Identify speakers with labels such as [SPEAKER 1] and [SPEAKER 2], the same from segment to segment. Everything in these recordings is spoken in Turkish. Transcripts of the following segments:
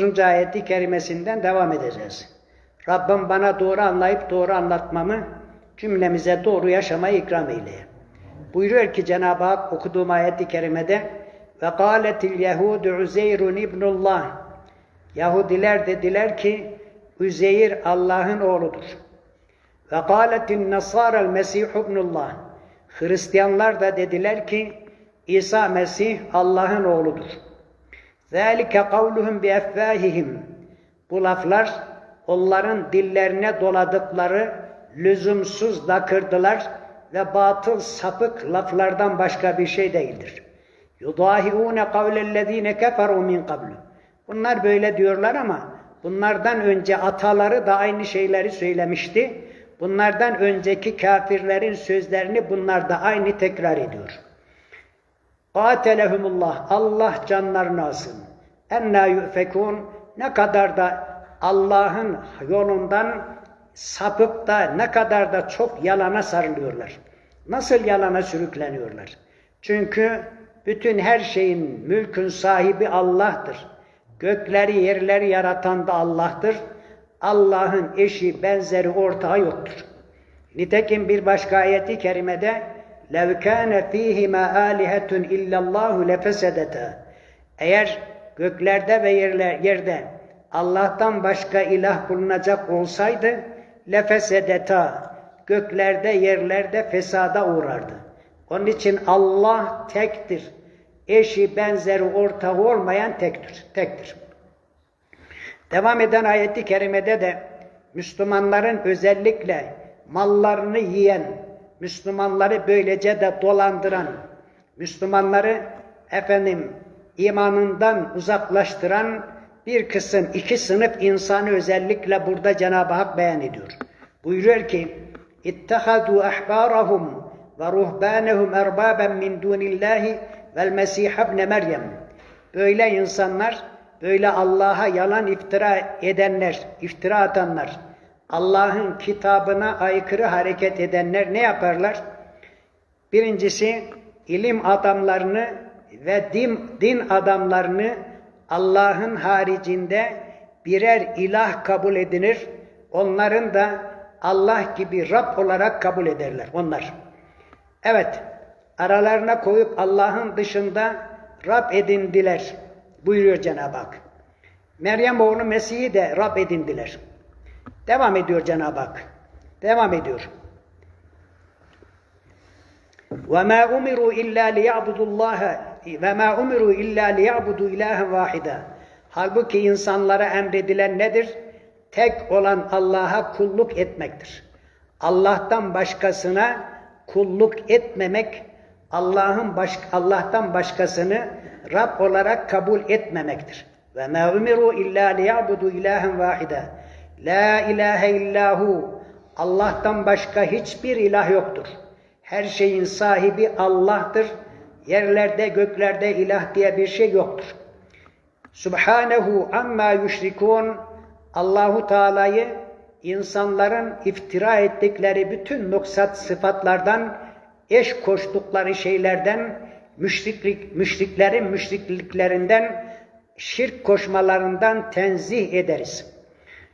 [SPEAKER 1] 9. ayeti kerimesinden devam edeceğiz. Rabbim bana doğru anlayıp doğru anlatmamı, cümlemize doğru yaşamayı ikram eyleye. Buyuruyor ki Cenab-ı Hak okuduğum ayeti kerimede ve kâletil yehudu Uzeyrun ibnullah Yahudiler dediler ki Üzeyr Allah'ın oğludur. Ve kâletin nasârel mesih ibnullah Hristiyanlar da dediler ki İsa Mesih Allah'ın oğludur. ذَٰلِكَ قَوْلُهُمْ بِاَفْوَاهِهِمْ Bu laflar onların dillerine doladıkları lüzumsuz lakırdılar ve batıl sapık laflardan başka bir şey değildir. يُضَاهِعُونَ قَوْلَ الَّذ۪ينَ كَفَرُوا مِنْ قَبْلُ Bunlar böyle diyorlar ama bunlardan önce ataları da aynı şeyleri söylemişti. Bunlardan önceki kafirlerin sözlerini bunlar da aynı tekrar ediyor. Katelehumullah. Allah canlarını alsın. Enna yu'fekun. Ne kadar da Allah'ın yolundan sapıp da ne kadar da çok yalana sarılıyorlar. Nasıl yalana sürükleniyorlar? Çünkü bütün her şeyin mülkün sahibi Allah'tır. Gökleri yerleri yaratan da Allah'tır. Allah'ın eşi, benzeri, ortağı yoktur. Nitekim bir başka ayeti kerimede لَوْ كَانَ ف۪يهِمَا آلِهَةٌ اِلَّا اللّٰهُ لَفَسَدَتَا Eğer göklerde ve yerler, yerde Allah'tan başka ilah bulunacak olsaydı lefesedeta göklerde yerlerde fesada uğrardı. Onun için Allah tektir. Eşi benzeri ortağı olmayan tektir. tektir. Devam eden ayeti kerimede de Müslümanların özellikle mallarını yiyen, Müslümanları böylece de dolandıran, Müslümanları efendim imanından uzaklaştıran bir kısım, iki sınıf insanı özellikle burada Cenab-ı Hak beyan ediyor. Buyuruyor ki, اِتَّخَذُوا اَحْبَارَهُمْ وَرُهْبَانَهُمْ اَرْبَابًا مِنْ دُونِ اللّٰهِ وَالْمَسِيحَ ابْنَ مَرْيَمْ Böyle insanlar, böyle Allah'a yalan iftira edenler, iftira atanlar, Allah'ın kitabına aykırı hareket edenler ne yaparlar? Birincisi, ilim adamlarını ve din, din adamlarını Allah'ın haricinde birer ilah kabul edinir. Onların da Allah gibi Rab olarak kabul ederler onlar. Evet, aralarına koyup Allah'ın dışında Rab edindiler buyuruyor Cenab-ı Hak. Meryem oğlu Mesih'i de Rab edindiler. Devam ediyor Cenab-ı Hak. Devam ediyor. وَمَا أُمِرُوا إِلَّا لِيَعْبُدُوا اللّٰهَ وَمَا أُمِرُوا إِلَّا لِيَعْبُدُوا إِلَٰهًا وَاحِدًا Halbuki insanlara emredilen nedir? Tek olan Allah'a kulluk etmektir. Allah'tan başkasına kulluk etmemek, Allah'ın baş, Allah'tan başkasını Rab olarak kabul etmemektir. Ve ma umiru illa liyabudu ilahen vahida. La ilahe illahu. Allah'tan başka hiçbir ilah yoktur. Her şeyin sahibi Allah'tır. Yerlerde, göklerde ilah diye bir şey yoktur. Subhanehu amma yüşrikun. Allahu Teala'yı insanların iftira ettikleri bütün nuksat sıfatlardan, eş koştukları şeylerden, müşriklik, müşriklerin müşrikliklerinden, şirk koşmalarından tenzih ederiz.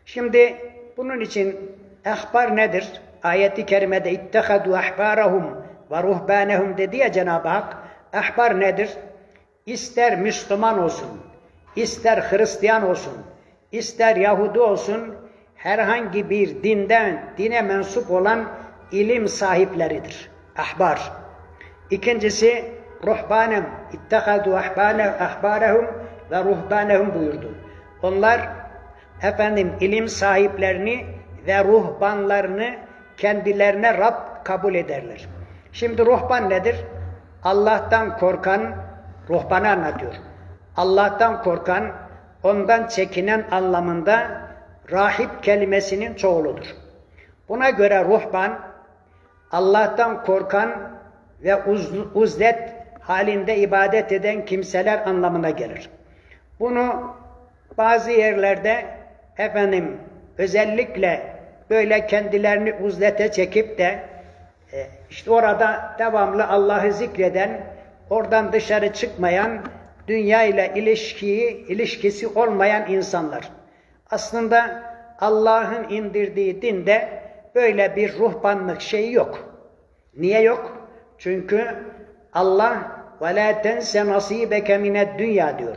[SPEAKER 1] Şimdi bunun için ehbar nedir? Ayeti kerimede ittehadu ahbarahum ve ruhbanehum dedi ya Cenab-ı Hak. Ehbar nedir? İster Müslüman olsun, ister Hristiyan olsun, ister Yahudi olsun, herhangi bir dinden, dine mensup olan ilim sahipleridir. Ahbar. İkincisi ruhbanem. İttehadu ahbarahum ve ruhbanehum buyurdu. Onlar efendim ilim sahiplerini ve ruhbanlarını kendilerine Rab kabul ederler. Şimdi ruhban nedir? Allah'tan korkan, ruhbanı anlatıyor. Allah'tan korkan, ondan çekinen anlamında rahip kelimesinin çoğuludur. Buna göre ruhban, Allah'tan korkan ve uz, uzlet halinde ibadet eden kimseler anlamına gelir. Bunu bazı yerlerde efendim özellikle böyle kendilerini uzlete çekip de e, işte orada devamlı Allah'ı zikreden, oradan dışarı çıkmayan dünya ile ilişkiyi, ilişkisi olmayan insanlar. Aslında Allah'ın indirdiği dinde böyle bir ruhbanlık şeyi yok. Niye yok? Çünkü Allah la tense nasibeke mined dünya diyor.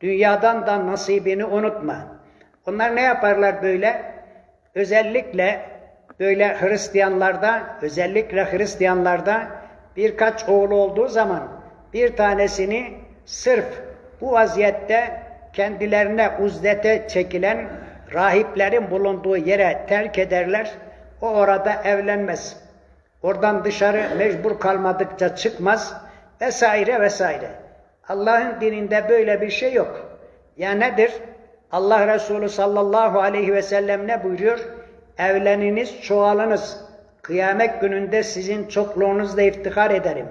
[SPEAKER 1] Dünyadan da nasibini unutma. Onlar ne yaparlar böyle? Özellikle böyle Hristiyanlarda, özellikle Hristiyanlarda birkaç oğlu olduğu zaman bir tanesini sırf bu vaziyette kendilerine uzdete çekilen rahiplerin bulunduğu yere terk ederler. O orada evlenmez. Oradan dışarı mecbur kalmadıkça çıkmaz vesaire vesaire. Allah'ın dininde böyle bir şey yok. Ya nedir? Allah Resulü sallallahu aleyhi ve sellem ne buyuruyor? Evleniniz, çoğalınız. Kıyamet gününde sizin çokluğunuzla iftihar ederim.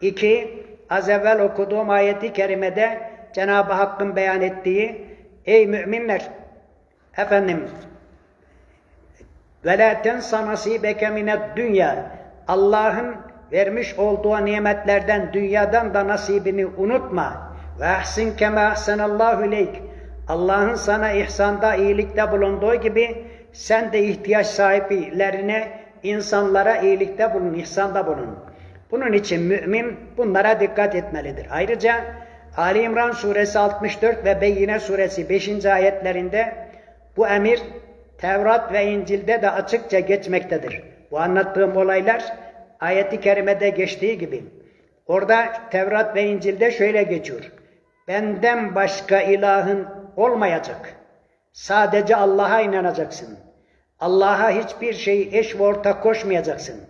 [SPEAKER 1] İki, az evvel okuduğum ayeti kerimede Cenab-ı Hakk'ın beyan ettiği Ey müminler! Efendim ve la tensa nasibeke dünya Allah'ın vermiş olduğu nimetlerden dünyadan da nasibini unutma. Ve ahsin kema ahsenallahu ileyk. Allah'ın sana ihsanda, iyilikte bulunduğu gibi sen de ihtiyaç sahiplerine, insanlara iyilikte bulun, ihsanda bulun. Bunun için mümin bunlara dikkat etmelidir. Ayrıca Ali İmran suresi 64 ve Beyyine suresi 5. ayetlerinde bu emir Tevrat ve İncil'de de açıkça geçmektedir. Bu anlattığım olaylar ayeti kerimede geçtiği gibi. Orada Tevrat ve İncil'de şöyle geçiyor. Benden başka ilahın olmayacak. Sadece Allah'a inanacaksın. Allah'a hiçbir şey eş ve ortak koşmayacaksın.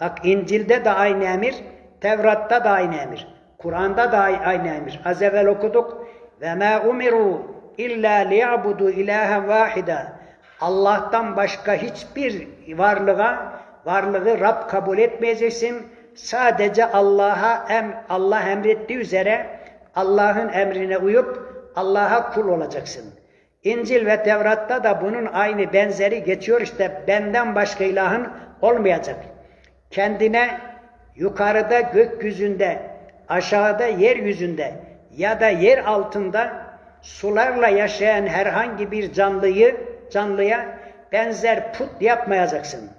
[SPEAKER 1] Bak İncil'de de aynı emir, Tevrat'ta da aynı emir, Kur'an'da da aynı emir. Az evvel okuduk. Ve ma umiru illa liyabudu ilahen vahida. Allah'tan başka hiçbir varlığa, varlığı Rab kabul etmeyeceksin. Sadece Allah'a em, Allah emrettiği üzere Allah'ın emrine uyup Allah'a kul olacaksın. İncil ve Tevrat'ta da bunun aynı benzeri geçiyor işte benden başka ilahın olmayacak. Kendine yukarıda gökyüzünde, aşağıda yeryüzünde ya da yer altında sularla yaşayan herhangi bir canlıyı, canlıya benzer put yapmayacaksın.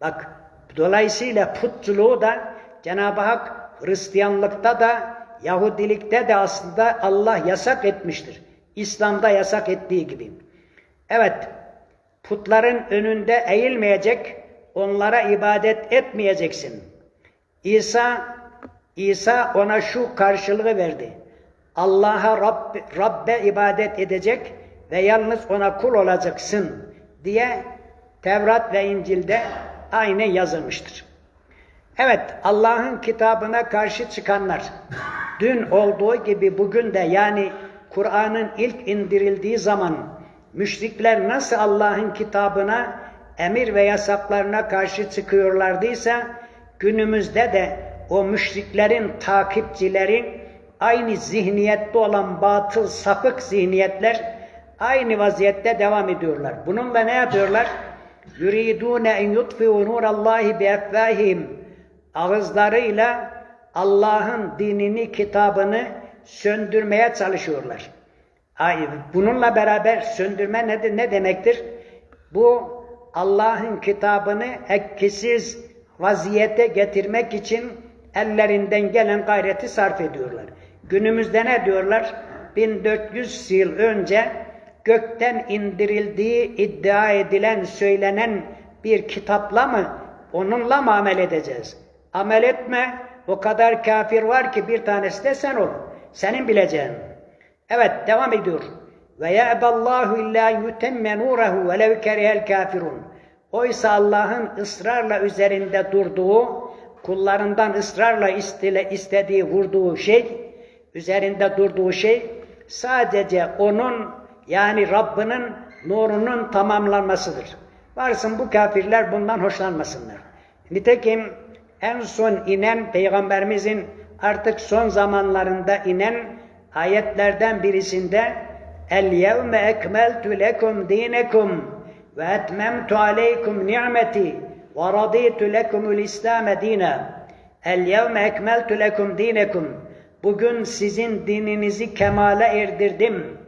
[SPEAKER 1] Bak dolayısıyla putçuluğu da Cenab-ı Hak Hristiyanlıkta da Yahudilikte de aslında Allah yasak etmiştir. İslam'da yasak ettiği gibi. Evet, putların önünde eğilmeyecek, onlara ibadet etmeyeceksin. İsa, İsa ona şu karşılığı verdi. Allah'a Rabb, Rabbe ibadet edecek ve yalnız ona kul olacaksın diye Tevrat ve İncil'de aynı yazılmıştır. Evet Allah'ın kitabına karşı çıkanlar dün olduğu gibi bugün de yani Kur'an'ın ilk indirildiği zaman müşrikler nasıl Allah'ın kitabına emir ve yasaklarına karşı çıkıyorlardıysa günümüzde de o müşriklerin takipçileri aynı zihniyette olan batıl sapık zihniyetler aynı vaziyette devam ediyorlar. Bununla ne yapıyorlar? Yuridune en yutfi'u nurallahi bi efvahihim Ağızlarıyla Allah'ın dinini, kitabını söndürmeye çalışıyorlar. Bununla beraber söndürme ne, ne demektir? Bu Allah'ın kitabını etkisiz vaziyete getirmek için ellerinden gelen gayreti sarf ediyorlar. Günümüzde ne diyorlar? 1400 yıl önce gökten indirildiği iddia edilen, söylenen bir kitapla mı, onunla mı amel edeceğiz? Amel etme, o kadar kafir var ki bir tanesi de sen ol. Senin bileceğin. Evet, devam ediyor. Ve ya'ballahu illa yutemme nurehu ve lev kerihel kafirun. Oysa Allah'ın ısrarla üzerinde durduğu, kullarından ısrarla istile, istediği, vurduğu şey, üzerinde durduğu şey, sadece onun yani Rabbinin nurunun tamamlanmasıdır. Varsın bu kafirler bundan hoşlanmasınlar. Nitekim en son inen Peygamberimizin artık son zamanlarında inen ayetlerden birisinde El yevme ekmeltu lekum dinekum ve etmemtu aleykum ni'meti ve raditu lekumul İslam dina. El yevme ekmeltu lekum dinekum. bugün sizin dininizi kemale erdirdim.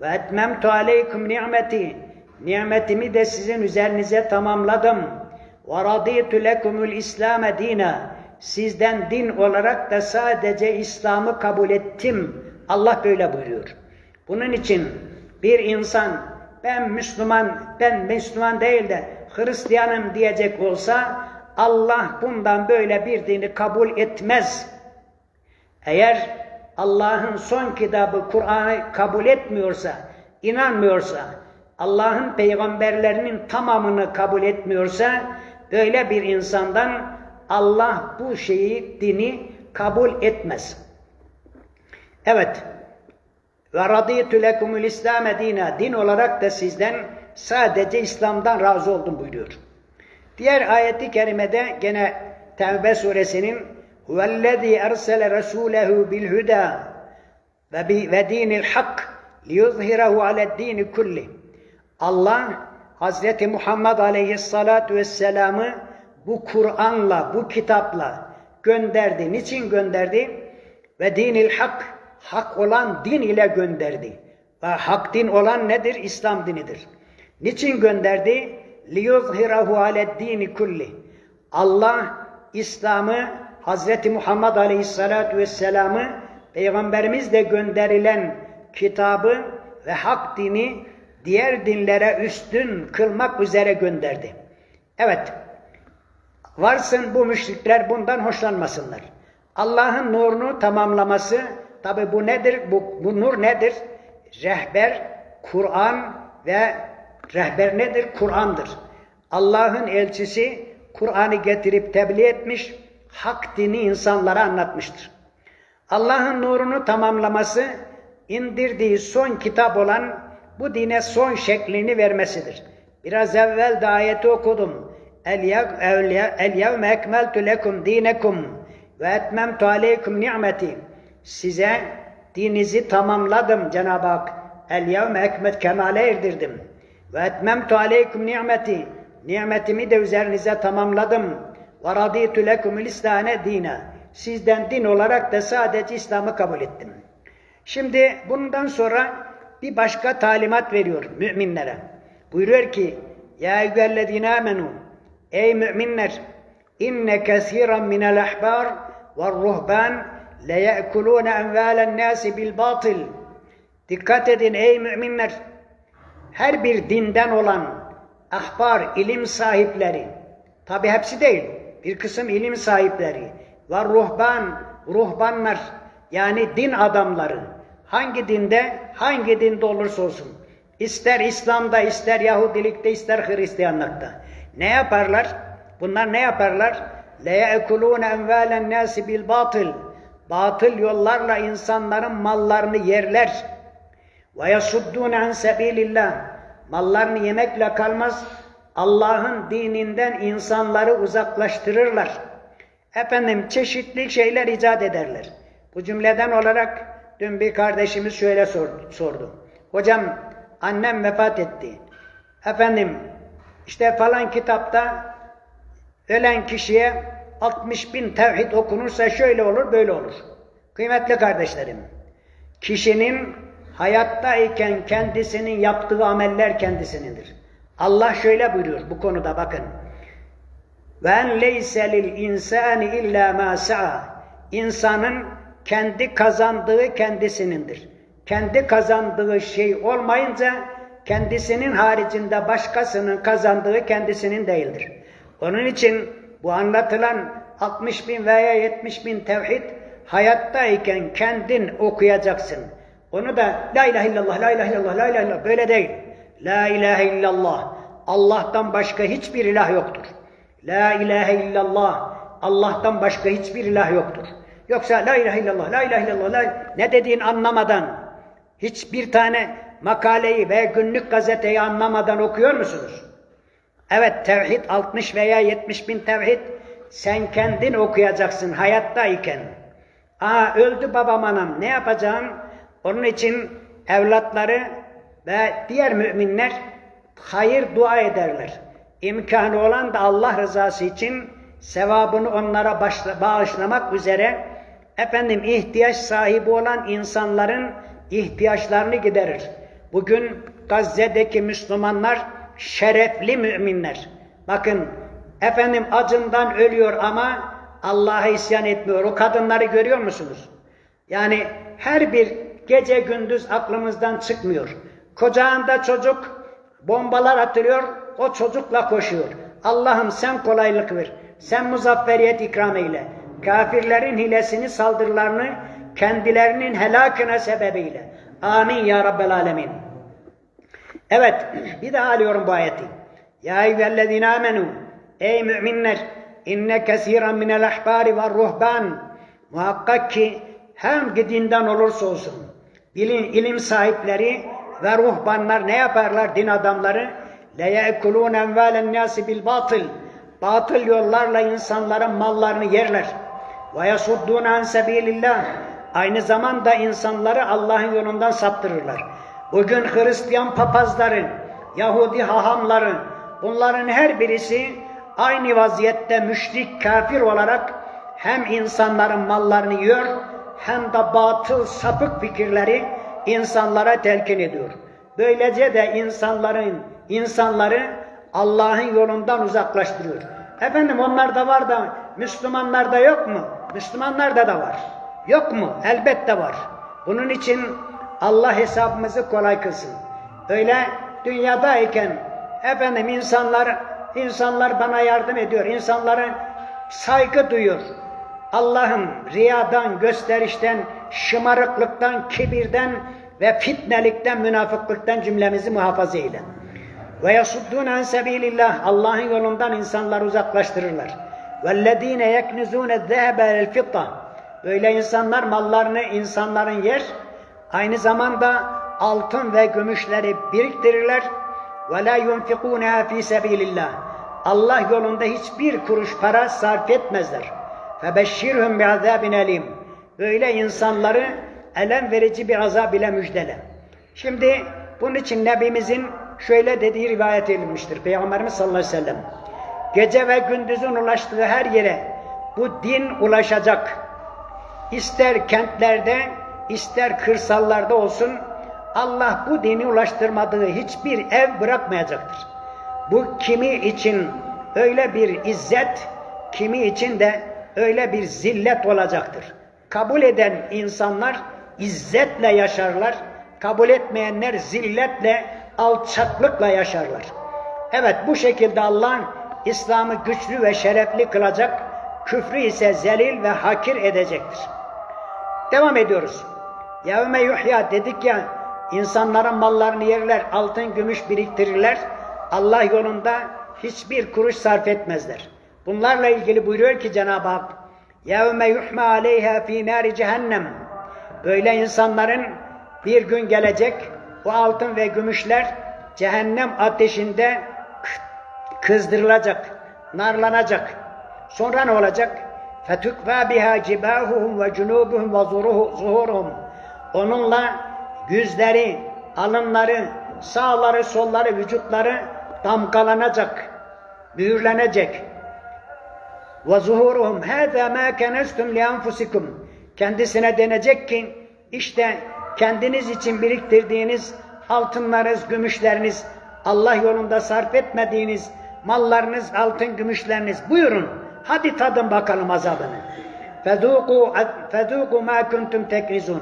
[SPEAKER 1] Ve etmemtu aleyküm nimeti. Nimetimi de sizin üzerinize tamamladım. Radîtü lekumul İslam'e dina. Sizden din olarak da sadece İslam'ı kabul ettim. Allah böyle buyuruyor. Bunun için bir insan ben Müslüman, ben Müslüman değil de Hristiyanım diyecek olsa Allah bundan böyle bir dini kabul etmez. Eğer Allah'ın son kitabı Kur'an'ı kabul etmiyorsa, inanmıyorsa, Allah'ın peygamberlerinin tamamını kabul etmiyorsa, böyle bir insandan Allah bu şeyi, dini kabul etmez. Evet, ve radîtü lekumul İslam dina. Din olarak da sizden sadece İslam'dan razı oldum buyuruyor. Diğer ayeti kerimede gene Tevbe suresinin bil huda ve bi ve dinil hak liyuzhirahu ale'd-dini kulli. Allah Hazreti Muhammed Aleyhisselatü Vesselam'ı bu Kur'an'la, bu kitapla gönderdi. Niçin gönderdi? Ve dinil hak, hak olan din ile gönderdi. Ve hak din olan nedir? İslam dinidir. Niçin gönderdi? liyuzhirahu aleddini kulli. Allah İslam'ı Hz. Muhammed Aleyhisselatü Vesselam'ı Peygamberimiz de gönderilen kitabı ve hak dini diğer dinlere üstün kılmak üzere gönderdi. Evet, varsın bu müşrikler bundan hoşlanmasınlar. Allah'ın nurunu tamamlaması Tabi bu nedir? Bu, bu nur nedir? Rehber, Kur'an ve rehber nedir? Kur'an'dır. Allah'ın elçisi Kur'an'ı getirip tebliğ etmiş, hak dini insanlara anlatmıştır. Allah'ın nurunu tamamlaması, indirdiği son kitap olan bu dine son şeklini vermesidir. Biraz evvel de ayeti okudum. El yevme ekmeltu lekum dinekum ve etmemtu aleykum ni'meti size dininizi tamamladım Cenab-ı Hak. El yevme ekmet kemale erdirdim. Ve etmemtu aleykum nimeti. Nimetimi de üzerinize tamamladım. Ve radîtü lekumul İslâne dîne. Sizden din olarak da sadece İslam'ı kabul ettim. Şimdi bundan sonra bir başka talimat veriyor müminlere. Buyuruyor ki Ya eyyühellezine amenu Ey müminler inne kesiren minel ahbar ve ruhban le ye'kulûne envâlen nâsi bil batıl Dikkat edin ey müminler her bir dinden olan ahbar ilim sahipleri tabi hepsi değil bir kısım ilim sahipleri ve ruhban ruhbanlar yani din adamları hangi dinde, hangi dinde olursa olsun, ister İslam'da, ister Yahudilikte, ister Hristiyanlıkta, ne yaparlar? Bunlar ne yaparlar? لَيَأْكُلُونَ اَنْوَالَ النَّاسِ بِالْبَاطِلِ batıl yollarla insanların mallarını yerler. Ve yasuddûne an sebilillah. Mallarını yemekle kalmaz. Allah'ın dininden insanları uzaklaştırırlar. Efendim çeşitli şeyler icat ederler. Bu cümleden olarak dün bir kardeşimiz şöyle sordu. Hocam annem vefat etti. Efendim işte falan kitapta ölen kişiye 60 bin tevhid okunursa şöyle olur, böyle olur. Kıymetli kardeşlerim, kişinin hayattayken kendisinin yaptığı ameller kendisinindir. Allah şöyle buyuruyor bu konuda bakın. Ve leyse lil insani illa ma sa'a. İnsanın kendi kazandığı kendisinindir. Kendi kazandığı şey olmayınca kendisinin haricinde başkasının kazandığı kendisinin değildir. Onun için bu anlatılan 60 bin veya 70 bin tevhid hayattayken kendin okuyacaksın. Onu da la ilahe illallah, la ilahe illallah, la ilahe illallah böyle değil. La ilahe illallah. Allah'tan başka hiçbir ilah yoktur. La ilahe illallah. Allah'tan başka hiçbir ilah yoktur. Yoksa la ilahe illallah, la ilahe illallah, la... ne dediğini anlamadan hiçbir tane makaleyi veya günlük gazeteyi anlamadan okuyor musunuz? Evet tevhid 60 veya 70 bin tevhid sen kendin okuyacaksın hayattayken. Aa öldü babam anam ne yapacağım? Onun için evlatları ve diğer müminler hayır dua ederler. İmkanı olan da Allah rızası için sevabını onlara bağışlamak üzere efendim ihtiyaç sahibi olan insanların ihtiyaçlarını giderir. Bugün Gazze'deki Müslümanlar şerefli müminler. Bakın efendim acından ölüyor ama Allah'a isyan etmiyor. O kadınları görüyor musunuz? Yani her bir gece gündüz aklımızdan çıkmıyor. Kocağında çocuk bombalar atılıyor, o çocukla koşuyor. Allah'ım sen kolaylık ver. Sen muzafferiyet ikram eyle. Kafirlerin hilesini, saldırılarını kendilerinin helakına sebebiyle. Amin ya Rabbel Alemin. Evet, bir daha alıyorum bu ayeti. Ya eyyühellezine amenu, ey müminler, inne kesiren minel ahbari ve ruhban, muhakkak ki hangi dinden olursa olsun, bilim, ilim sahipleri ve ruhbanlar ne yaparlar din adamları? Le ye'kulûne envâlen nâsi bil batıl, batıl yollarla insanların mallarını yerler ve yasuddun an sabilillah. Aynı zamanda insanları Allah'ın yolundan saptırırlar. Bugün Hristiyan papazların, Yahudi hahamların, bunların her birisi aynı vaziyette müşrik kafir olarak hem insanların mallarını yiyor hem de batıl sapık fikirleri insanlara telkin ediyor. Böylece de insanların insanları Allah'ın yolundan uzaklaştırıyor. Efendim onlar da var da Müslümanlar da yok mu? Müslümanlarda da var. Yok mu? Elbette var. Bunun için Allah hesabımızı kolay kılsın. Öyle dünyadayken efendim insanlar insanlar bana yardım ediyor. İnsanların saygı duyuyor. Allah'ım riyadan, gösterişten, şımarıklıktan, kibirden ve fitnelikten, münafıklıktan cümlemizi muhafaza eyle. Ve yasuddun an sebilillah Allah'ın yolundan insanları uzaklaştırırlar. Yeknizune zehebe el fitta Böyle insanlar mallarını insanların yer, aynı zamanda altın ve gümüşleri biriktirirler. La yunfikûneha fî sebilillah Allah yolunda hiçbir kuruş para sarf etmezler. Febeşşirhum bi'azâbin elim. Böyle insanları elem verici bir azab ile müjdele. Şimdi bunun için Nebimizin şöyle dediği rivayet edilmiştir. Peygamberimiz sallallahu aleyhi ve sellem. Gece ve gündüzün ulaştığı her yere bu din ulaşacak. İster kentlerde, ister kırsallarda olsun Allah bu dini ulaştırmadığı hiçbir ev bırakmayacaktır. Bu kimi için öyle bir izzet, kimi için de öyle bir zillet olacaktır. Kabul eden insanlar izzetle yaşarlar, kabul etmeyenler zilletle, alçaklıkla yaşarlar. Evet bu şekilde Allah İslam'ı güçlü ve şerefli kılacak, küfrü ise zelil ve hakir edecektir. Devam ediyoruz. Yevme yuhya dedik ya, insanların mallarını yerler, altın, gümüş biriktirirler. Allah yolunda hiçbir kuruş sarf etmezler. Bunlarla ilgili buyuruyor ki Cenab-ı Hak, يَوْمَ يُحْمَ عَلَيْهَا ف۪ي نَارِ cehennem. Böyle insanların bir gün gelecek, bu altın ve gümüşler cehennem ateşinde kızdırılacak, narlanacak. Sonra ne olacak? Fetukva biha cibahuhum ve cunubuhum ve zuhuruhum. Onunla yüzleri, alınları, sağları, solları, vücutları damgalanacak, mühürlenecek. Ve zuhuruhum hâzâ mâ kenestum li enfusikum. Kendisine denecek ki işte kendiniz için biriktirdiğiniz altınlarınız, gümüşleriniz, Allah yolunda sarf etmediğiniz mallarınız, altın, gümüşleriniz buyurun. Hadi tadın bakalım azabını. فَذُوقُوا فَذُوقُوا مَا كُنْتُمْ تَكْنِزُونَ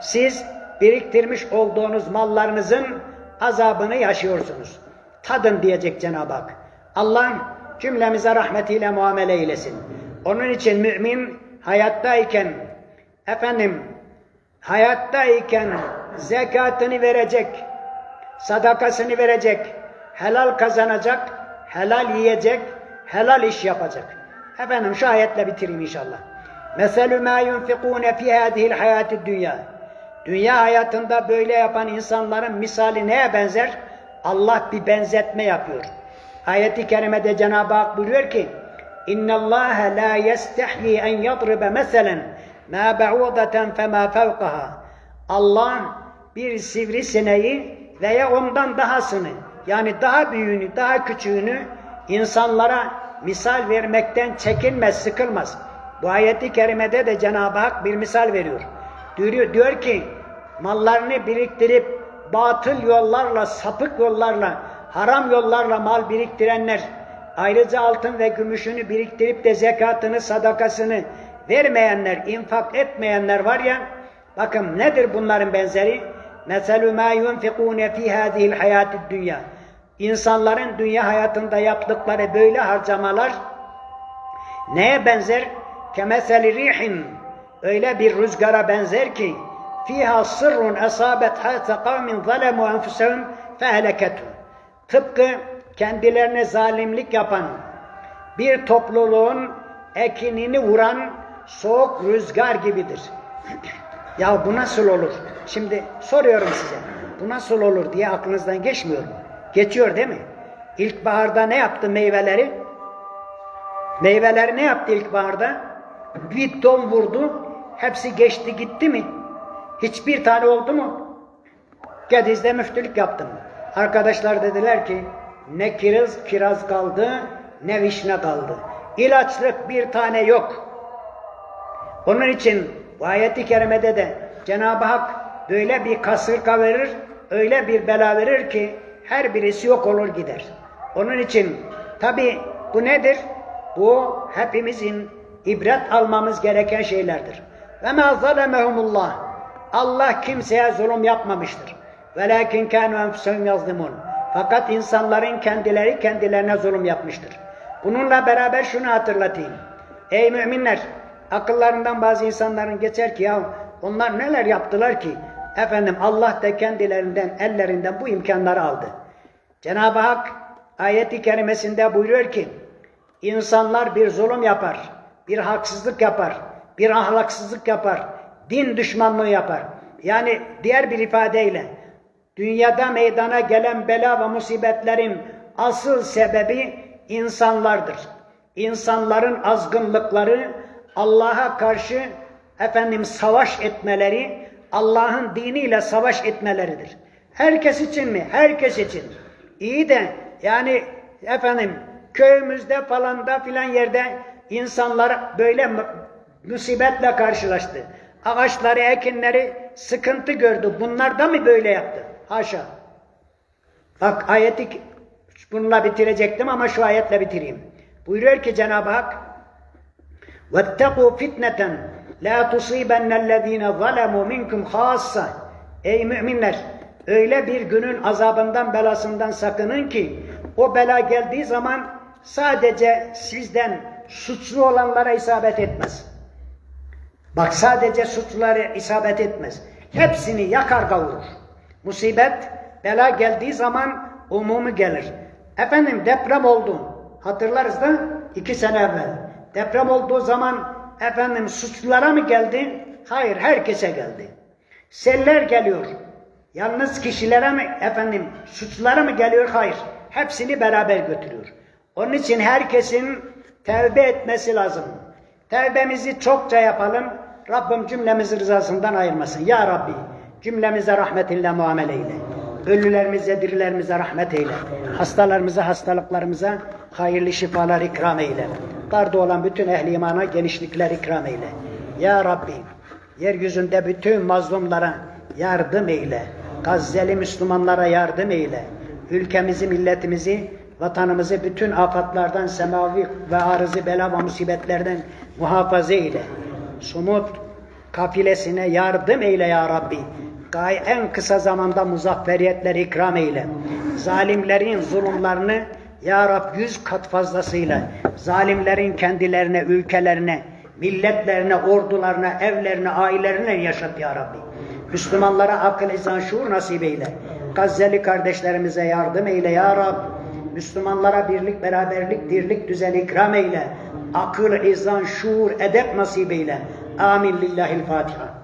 [SPEAKER 1] Siz biriktirmiş olduğunuz mallarınızın azabını yaşıyorsunuz. Tadın diyecek Cenab-ı Hak. Allah cümlemize rahmetiyle muamele eylesin. Onun için mümin hayattayken efendim hayattayken zekatını verecek, sadakasını verecek, helal kazanacak, helal yiyecek, helal iş yapacak. Efendim şu ayetle bitireyim inşallah. Meselü ma yunfikune fi hadihil hayatid dünya. Dünya hayatında böyle yapan insanların misali neye benzer? Allah bir benzetme yapıyor. Ayeti kerimede Cenab-ı Hak buyuruyor ki İnna Allah la yestahyi en yadribe meselen ma ba'udaten fema fevkaha. Allah bir sivrisineği veya ondan dahasını yani daha büyüğünü, daha küçüğünü insanlara misal vermekten çekinmez, sıkılmaz. Bu ayeti kerimede de Cenab-ı Hak bir misal veriyor. Diyor, diyor ki mallarını biriktirip batıl yollarla, sapık yollarla, haram yollarla mal biriktirenler, ayrıca altın ve gümüşünü biriktirip de zekatını, sadakasını vermeyenler, infak etmeyenler var ya, bakın nedir bunların benzeri? مَثَلُ مَا يُنْفِقُونَ فِي هَذِهِ الْحَيَاتِ الدُّنْيَا İnsanların dünya hayatında yaptıkları böyle harcamalar neye benzer? Kemeseli rihin öyle bir rüzgara benzer ki fiha sırrun esabet hayta kavmin zalemu enfusehum feheleketun. Tıpkı kendilerine zalimlik yapan bir topluluğun ekinini vuran soğuk rüzgar gibidir. ya bu nasıl olur? Şimdi soruyorum size. Bu nasıl olur diye aklınızdan geçmiyor mu? Geçiyor değil mi? İlkbaharda ne yaptı meyveleri? Meyveler ne yaptı ilkbaharda? Bir don vurdu. Hepsi geçti gitti mi? Hiçbir tane oldu mu? Gediz'de müftülük yaptım. Arkadaşlar dediler ki ne kiraz kiraz kaldı ne vişne kaldı. İlaçlık bir tane yok. Onun için bu ayeti kerimede de Cenab-ı Hak böyle bir kasırga verir, öyle bir bela verir ki her birisi yok olur gider. Onun için tabi bu nedir? Bu hepimizin ibret almamız gereken şeylerdir. Ve ma zalemehumullah. Allah kimseye zulüm yapmamıştır. Velakin kanu enfusehum yazlimun. Fakat insanların kendileri kendilerine zulüm yapmıştır. Bununla beraber şunu hatırlatayım. Ey müminler, akıllarından bazı insanların geçer ki ya onlar neler yaptılar ki? Efendim Allah da kendilerinden, ellerinden bu imkanları aldı. Cenab-ı Hak ayeti kerimesinde buyuruyor ki insanlar bir zulüm yapar, bir haksızlık yapar, bir ahlaksızlık yapar, din düşmanlığı yapar. Yani diğer bir ifadeyle dünyada meydana gelen bela ve musibetlerin asıl sebebi insanlardır. İnsanların azgınlıkları, Allah'a karşı efendim savaş etmeleri, Allah'ın diniyle savaş etmeleridir. Herkes için mi? Herkes için. İyi de yani efendim köyümüzde falan da filan yerde insanlar böyle musibetle karşılaştı. Ağaçları, ekinleri sıkıntı gördü. Bunlar da mı böyle yaptı? Haşa. Bak ayeti bununla bitirecektim ama şu ayetle bitireyim. Buyuruyor ki Cenab-ı Hak وَاتَّقُوا فِتْنَةً La tusibennellezine zalemu minkum hassa. Ey müminler! Öyle bir günün azabından, belasından sakının ki o bela geldiği zaman sadece sizden suçlu olanlara isabet etmez. Bak sadece suçlulara isabet etmez. Hepsini yakar kavurur. Musibet, bela geldiği zaman umumu gelir. Efendim deprem oldu. Hatırlarız da iki sene evvel. Deprem olduğu zaman efendim suçlulara mı geldi? Hayır herkese geldi. Seller geliyor. Yalnız kişilere mi efendim suçlulara mı geliyor? Hayır. Hepsini beraber götürüyor. Onun için herkesin tevbe etmesi lazım. Tevbemizi çokça yapalım. Rabbim cümlemizi rızasından ayırmasın. Ya Rabbi cümlemize rahmetinle muamele eyle. Ölülerimize, dirilerimize rahmet eyle. Hastalarımıza, hastalıklarımıza hayırlı şifalar ikram eyle. Darda olan bütün ehli imana genişlikler ikram eyle. Ya Rabbi yeryüzünde bütün mazlumlara yardım eyle. Gazze'li Müslümanlara yardım eyle. Ülkemizi, milletimizi, vatanımızı bütün afatlardan, semavi ve arızı bela ve musibetlerden muhafaza eyle. Sumut kafilesine yardım eyle ya Rabbi. En kısa zamanda muzafferiyetler ikram eyle. Zalimlerin zulümlerini ya Rab yüz kat fazlasıyla zalimlerin kendilerine, ülkelerine, milletlerine, ordularına, evlerine, ailelerine yaşat ya Rabbi. Müslümanlara akıl, izan, şuur nasip eyle. Gazze'li kardeşlerimize yardım eyle ya Rab. Müslümanlara birlik, beraberlik, dirlik, düzen ikram eyle. Akıl, izan, şuur, edep nasip eyle. Amin lillahil Fatiha.